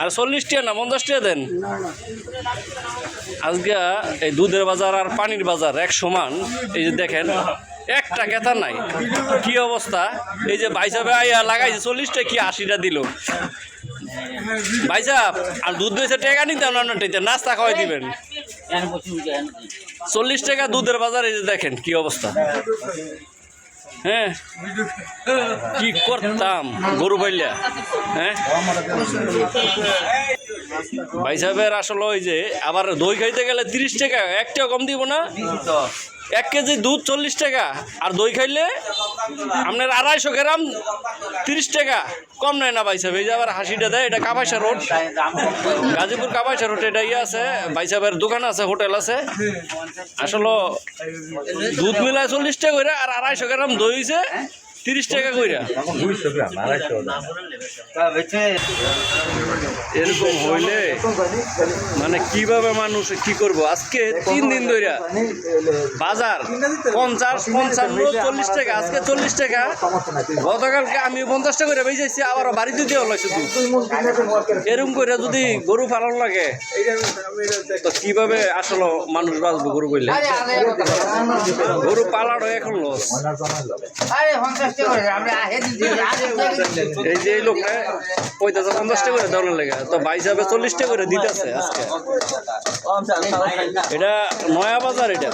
আর চল্লিশ টাকা না পঞ্চাশ টাকা দেন? আজকে এই দুধের বাজার আর পানির বাজার এক সমান। এই যে দেখেন, একটা কেতা নাই। কি অবস্থা? এই যে বাইসাবে আইয়া লাগাইছে চল্লিশটা, কি আশিটা দিল? ভাইসাব আর দুধ দিয়েছে টাকা নিতে না টেতে নাস্তা খাওয়াই দিবেন। চল্লিশ টাকা দুধের বাজার, এই যে দেখেন, কি অবস্থা? হ্যাঁ? কি করতাম? গরু পাইলা? হ্যাঁ? ভাই সাহেবের আসলে ওই যে, আবার দই খাইতে গেলে তিরিশ টাকা একটাও কম দিব না? এক কেজি দুধ চল্লিশ টাকা আর দই খাইলে আপনার আড়াইশো গ্রাম তিরিশ টাকা। কম নেয় না ভাই সাহেব এই যে আবার হাসিটা দেয় এটা কাপাইসা রোড। গাজীপুর কাপাইসা রোড এটা ইয়ে আছে ভাই সাহেবের দোকান আছে হোটেল আছে। আসলে দুধ মিলায় চল্লিশ টাকা করে আর আড়াইশো গ্রাম দই হইছে তিরিশ টাকা কইরা। এরকম হইলে মানে কীভাবে মানুষ কি করব? আজকে তিন দিন ধরে বাজার পঞ্চাশ পঞ্চান্ন চল্লিশ টাকা আজকে চল্লিশ টাকা। গতকালকে আমি পঞ্চাশ টাকা করে বেঁচেছি আবার বাড়িতে দিয়ে হলাইছে দুধ। এরকম করে যদি গরু পালন লাগে তো কীভাবে আসলে মানুষ বাঁচবো গরু করলে গরু পালানো এখন লস। এই যে এই লোকটা পঁয়তাছে পঞ্চাশ টাকা করে দেওয়ার লেগে তো বাইশ হবে চল্লিশটা করে দিতেছে আজকে। এটা নয়া বাজার এটা।